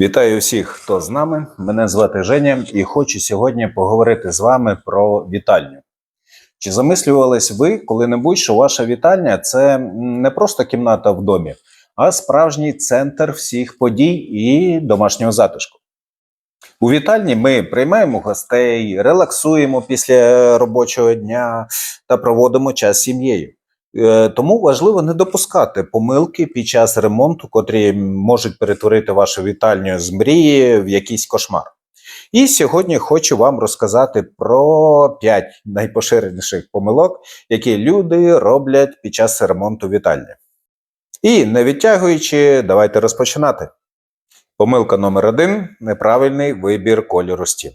Вітаю всіх, хто з нами. Мене звати Женя, і хочу сьогодні поговорити з вами про вітальню. Чи замислювались ви коли-небудь, що ваша вітальня це не просто кімната в домі, а справжній центр всіх подій і домашнього затишку? У вітальні ми приймаємо гостей, релаксуємо після робочого дня та проводимо час з сім'єю. Е, Тому важливо не допускати помилки під час ремонту, котрі можуть перетворити вашу вітальню з мрії в якийсь кошмар. І сьогодні хочу вам розказати про 5 найпоширеніших помилок, які люди роблять під час ремонту вітальні. І не відтягуючи, давайте розпочинати. Помилка номер один неправильний вибір кольору стін.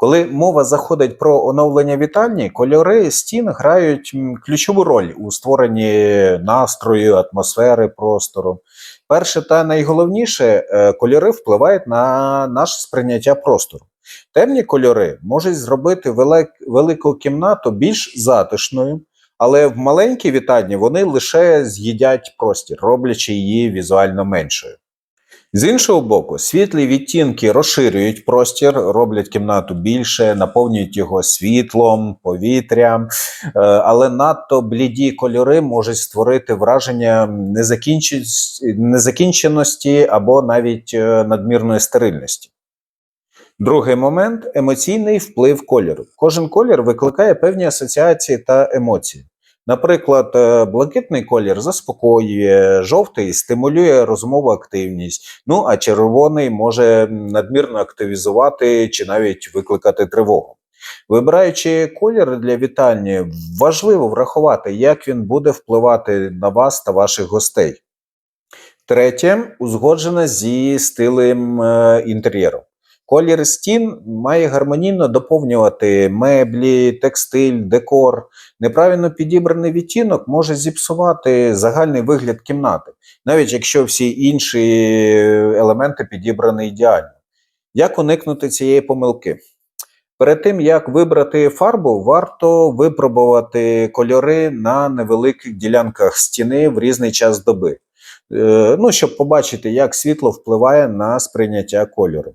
Коли мова заходить про оновлення вітальні, кольори стін грають ключову роль у створенні настрою, атмосфери простору. Перше та найголовніше, е, кольори впливають на наше сприйняття простору. Темні кольори можуть зробити велик, велику кімнату більш затишною, але в маленькій вітальні вони лише з'їдять простір, роблячи її візуально меншою. З іншого боку, світлі відтінки розширюють простір, роблять кімнату більше, наповнюють його світлом, повітрям, е, але надто бліді кольори можуть створити враження незакінченості- або навіть е, надмірної стерильності. Другий момент емоційний вплив кольору. Кожен колір викликає певні асоціації та емоції. Наприклад, е, блакитний колір заспокоює, жовтий стимулює розмову активність, ну а червоний може надмірно активізувати чи навіть викликати тривогу. Вибираючи колір для вітальні, важливо врахувати, як він буде впливати на вас та ваших гостей. Третє узгоджена зі стилем е, інтер'єру. Колір стін має гармонійно доповнювати меблі, текстиль, декор. Неправильно підібраний відтінок може зіпсувати загальний вигляд кімнати, навіть якщо всі інші елементи підібрані ідеально. Як уникнути цієї помилки? Перед тим як вибрати фарбу, варто випробувати кольори на невеликих ділянках стіни в різний час доби. Е, Ну, щоб побачити, як світло впливає на сприйняття кольору.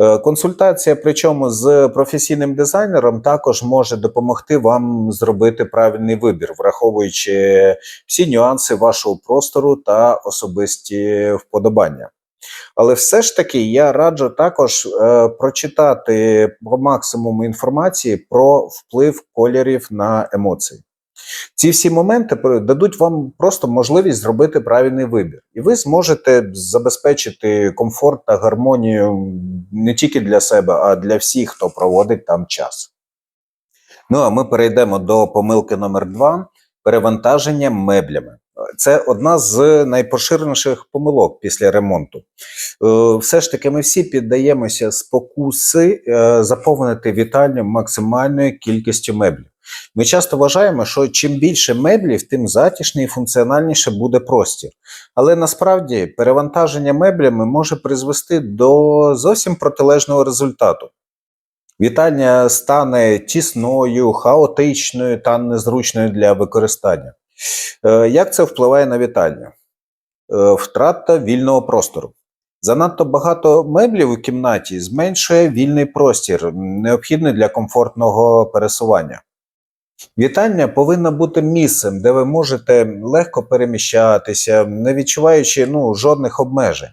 Е, Консультація, причому з професійним дизайнером, також може допомогти вам зробити правильний вибір, враховуючи всі нюанси вашого простору та особисті вподобання. Але все ж таки я раджу також е, прочитати по максимуму інформації про вплив кольорів на емоції. Ці всі моменти дадуть вам просто можливість зробити правильний вибір, і ви зможете забезпечити комфорт та гармонію не тільки для себе, а для всіх, хто проводить там час. Ну а ми перейдемо до помилки номер два перевантаження меблями. Це одна з найпоширеніших помилок після ремонту. Е, Все ж таки, ми всі піддаємося спокуси е, заповнити вітальню максимальною кількістю меблів. Ми часто вважаємо, що чим більше меблів, тим затишніше і функціональніше буде простір. Але насправді перевантаження меблями може призвести до зовсім протилежного результату. Вітальня стане тісною, хаотичною та незручною для використання. Е, Як це впливає на вітальню? Е, Втрата вільного простору. Занадто багато меблів у кімнаті зменшує вільний простір, необхідний для комфортного пересування. Вітальня повинна бути місцем, де ви можете легко переміщатися, не відчуваючи ну, жодних обмежень.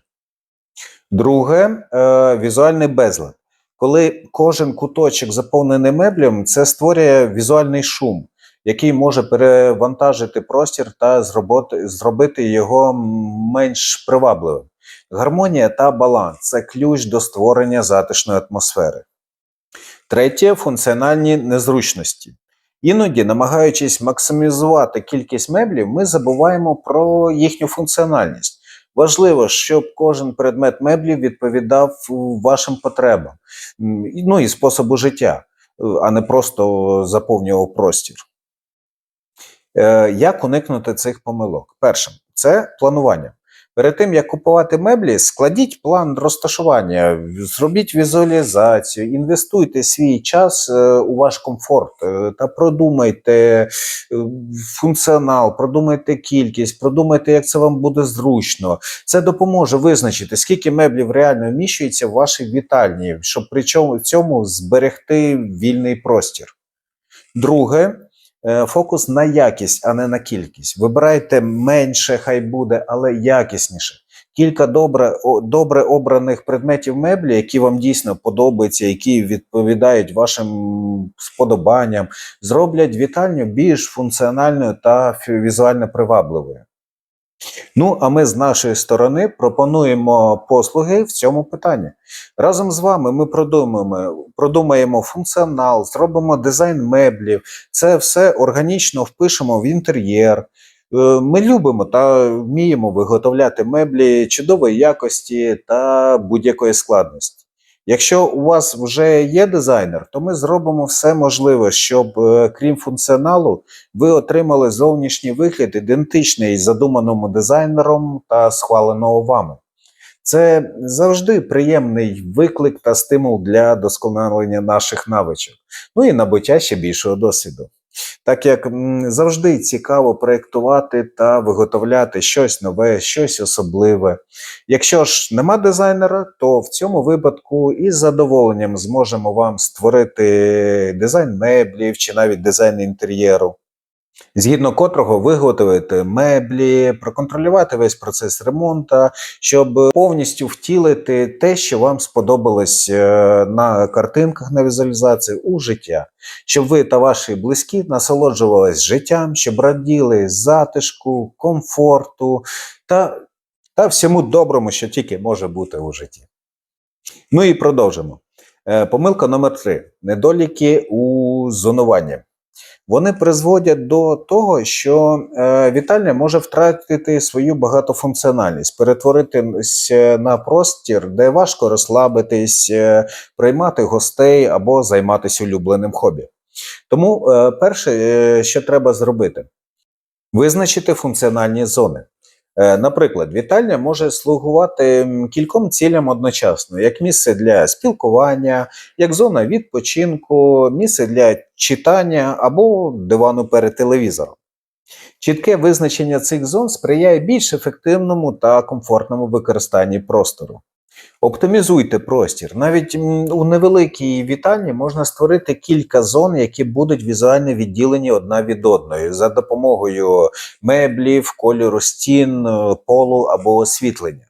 Друге е, візуальний безлад. Коли кожен куточок заповнений меблем, це створює візуальний шум, який може перевантажити простір та зробити його менш привабливим. Гармонія та баланс це ключ до створення затишної атмосфери. Третє функціональні незручності. Іноді, намагаючись максимізувати кількість меблів, ми забуваємо про їхню функціональність. Важливо, щоб кожен предмет меблів відповідав вашим потребам, ну і способу життя, е, а не просто заповнював простір. Е, Як уникнути цих помилок? Першим це планування. Перед тим як купувати меблі, складіть план розташування, зробіть візуалізацію, інвестуйте свій час е, у ваш комфорт е, та продумайте е, функціонал, продумайте кількість, продумайте, як це вам буде зручно. Це допоможе визначити, скільки меблів реально вміщується в вашій вітальні, щоб при цьому зберегти вільний простір. Друге, фокус на якість, а не на кількість. Вибирайте менше, хай буде, але якісніше. Кілька добре, добре обраних предметів меблі, які вам дійсно подобаються, які відповідають вашим сподобанням, зроблять вітальню більш функціональною та візуально привабливою. Ну, а ми з нашої сторони пропонуємо послуги в цьому питанні. Разом з вами ми продумаємо, продумаємо функціонал, зробимо дизайн меблів. Це все органічно впишемо в інтер'єр. Е, Ми любимо та вміємо виготовляти меблі чудової якості та будь-якої складності. Якщо у вас вже є дизайнер, то ми зробимо все можливе, щоб, е, крім функціоналу, ви отримали зовнішній вигляд, ідентичний задуманому дизайнером та схваленого вами. Це завжди приємний виклик та стимул для досконалення наших навичок, ну і набуття ще більшого досвіду. Так як завжди цікаво проєктувати та виготовляти щось нове, щось особливе. Якщо ж нема дизайнера, то в цьому випадку із задоволенням зможемо вам створити дизайн меблів чи навіть дизайн інтер'єру згідно котрого виготовити меблі, проконтролювати весь процес ремонту, щоб повністю втілити те, що вам сподобалось е, на картинках на візуалізації у життя, щоб ви та ваші близькі насолоджувались життям, щоб раділи затишку, комфорту та, та всьому доброму, що тільки може бути у житті. Ну і продовжимо. Е, Помилка номер три: недоліки у зонуванні. Вони призводять до того, що е, вітальня може втратити свою багатофункціональність, перетворитися на простір, де важко розслабитись, е, приймати гостей або займатися улюбленим хобі. Тому е, перше, е, що треба зробити, визначити функціональні зони. Е, Наприклад, вітальня може слугувати кільком цілям одночасно, як місце для спілкування, як зона відпочинку, місце для читання або дивану перед телевізором. Чітке визначення цих зон сприяє більш ефективному та комфортному використанні простору. Оптимізуйте простір. Навіть у невеликій вітальні можна створити кілька зон, які будуть візуально відділені одна від одної за допомогою меблів, кольору стін, е, полу або освітлення.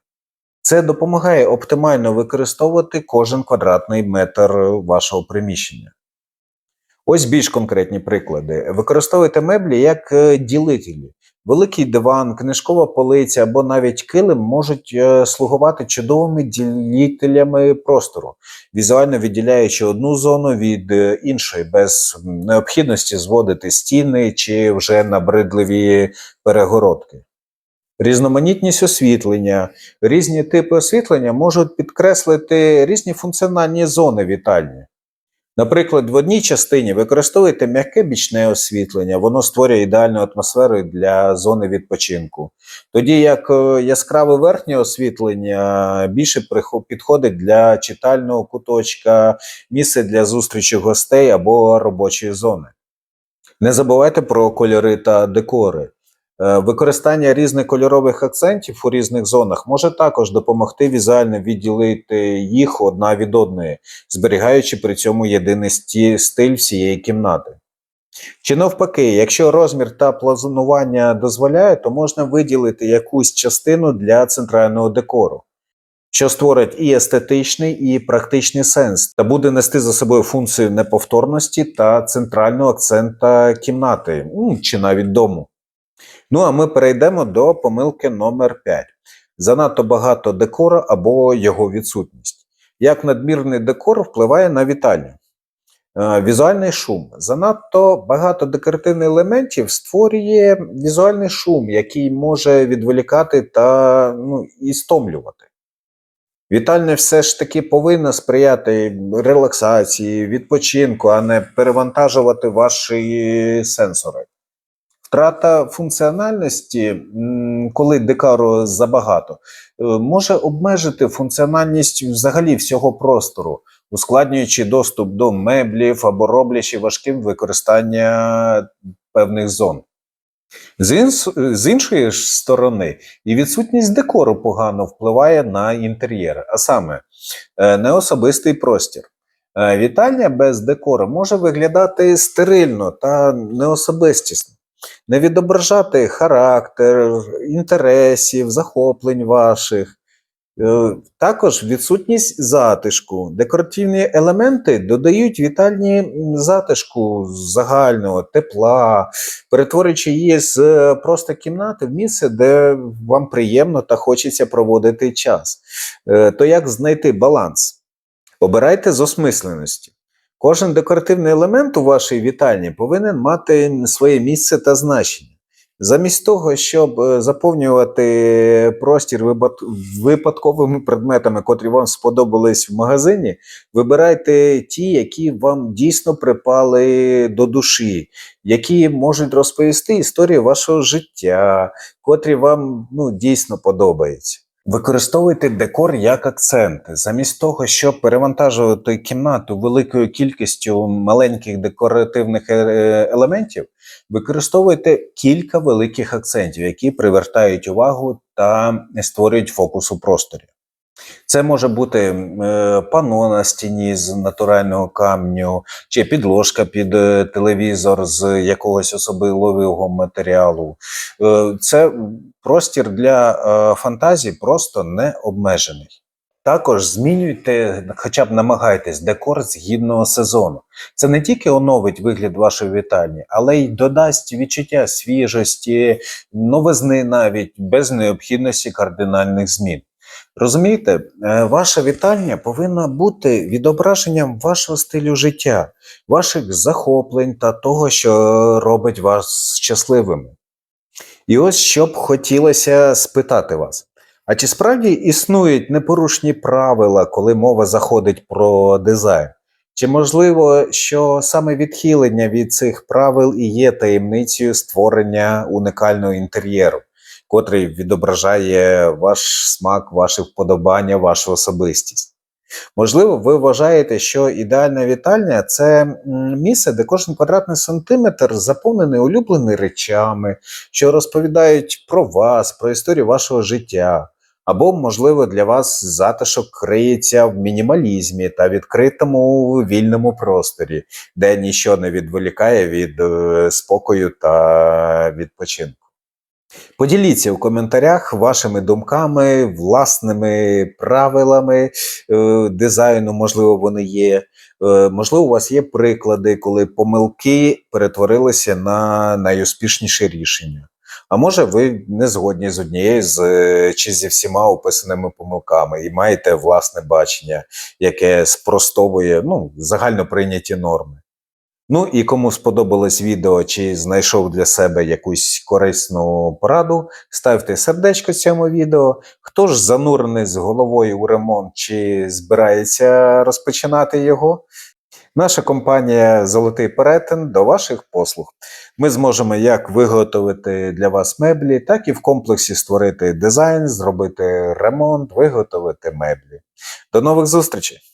Це допомагає оптимально використовувати кожен квадратний метр вашого приміщення. Ось більш конкретні приклади. Використовуйте меблі як е, ділителі. Великий диван, книжкова полиця або навіть килим можуть е, слугувати чудовими ділителями простору, візуально відділяючи одну зону від е, іншої, без необхідності зводити стіни чи вже набридливі перегородки. Різноманітність освітлення. Різні типи освітлення можуть підкреслити різні функціональні зони вітальні. Наприклад, в одній частині використовуєте м'яке бічне освітлення, воно створює ідеальну атмосферу для зони відпочинку. Тоді як е, яскраве верхнє освітлення більше підходить для читального куточка, місце для зустрічі гостей або робочої зони. Не забувайте про кольори та декори. Е, Використання різних кольорових акцентів у різних зонах може також допомогти візуально відділити їх одна від одної, зберігаючи при цьому єдиний стиль всієї кімнати. Чи навпаки, якщо розмір та планування дозволяє, то можна виділити якусь частину для центрального декору, що створить і естетичний, і практичний сенс, та буде нести за собою функцію неповторності та центрального акцента кімнати чи навіть дому. Ну а ми перейдемо до помилки номер 5. Занадто багато декора або його відсутність. Як надмірний декор впливає на вітальню? Е, Візуальний шум. Занадто багато декоративних елементів створює візуальний шум, який може відволікати та ну, і стомлювати. Вітальня все ж таки повинна сприяти релаксації, відпочинку, а не перевантажувати ваші сенсори. Втрата функціональності, коли декору забагато, е, може обмежити функціональність взагалі всього простору, ускладнюючи доступ до меблів або роблячи важким використання певних зон. З іншої ж сторони, і відсутність декору погано впливає на інтер'єр, а саме е, неособистий простір. Е, Вітальня без декору може виглядати стерильно та неособистісно, не відображати характер, інтересів, захоплень ваших. Е, Також відсутність затишку. Декоративні елементи додають вітальні затишку загального, тепла, перетворюючи її з е, просто кімнати в місце, де вам приємно та хочеться проводити час. Е, То як знайти баланс? Обирайте з осмисленості. Кожен декоративний елемент у вашій вітальні повинен мати своє місце та значення. Замість того, щоб е, заповнювати простір випадковими предметами, котрі вам сподобались в магазині, вибирайте ті, які вам дійсно припали до душі, які можуть розповісти історію вашого життя, котрі вам ну, дійсно подобаються. Використовуйте декор як акцент. Замість того, щоб перевантажувати кімнату великою кількістю маленьких декоративних е, елементів, використовуйте кілька великих акцентів, які привертають увагу та створюють фокус у просторі. Це може бути е, пано на стіні з натурального камню, чи підложка під е, телевізор з якогось особливого матеріалу. Е, Це простір для фантазії просто не обмежений. Також змінюйте, хоча б намагайтесь декор згідно сезону. Це не тільки оновить вигляд вашої вітальні, але й додасть відчуття свіжості, новизни навіть без необхідності кардинальних змін. Розумієте, е, ваша вітальня повинна бути відображенням вашого стилю життя, ваших захоплень та того, що робить вас щасливими. І ось що б хотілося спитати вас: а чи справді існують непорушні правила, коли мова заходить про дизайн? Чи можливо, що саме відхилення від цих правил і є таємницею створення уникального інтер'єру, котрий відображає ваш смак, ваші вподобання, вашу особистість? Можливо, ви вважаєте, що ідеальна вітальня це місце, де кожен квадратний сантиметр заповнений улюбленими речами, що розповідають про вас, про історію вашого життя. Або, можливо, для вас затишок криється в мінімалізмі та відкритому вільному просторі, де ніщо не відволікає від е, спокою та відпочинку. Поділіться в коментарях вашими думками, власними правилами е, дизайну, можливо, вони є. Е, можливо, у вас є приклади, коли помилки перетворилися на найуспішніші рішення. А може, ви не згодні з однією з е, чи зі всіма описаними помилками і маєте власне бачення, яке спростовує ну, загально прийняті норми. Ну і кому сподобалось відео чи знайшов для себе якусь корисну пораду, ставте сердечко цьому відео. Хто ж занурений з головою у ремонт чи збирається розпочинати його? Наша компанія Золотий перетин до ваших послуг. Ми зможемо як виготовити для вас меблі, так і в комплексі створити дизайн, зробити ремонт, виготовити меблі. До нових зустрічей!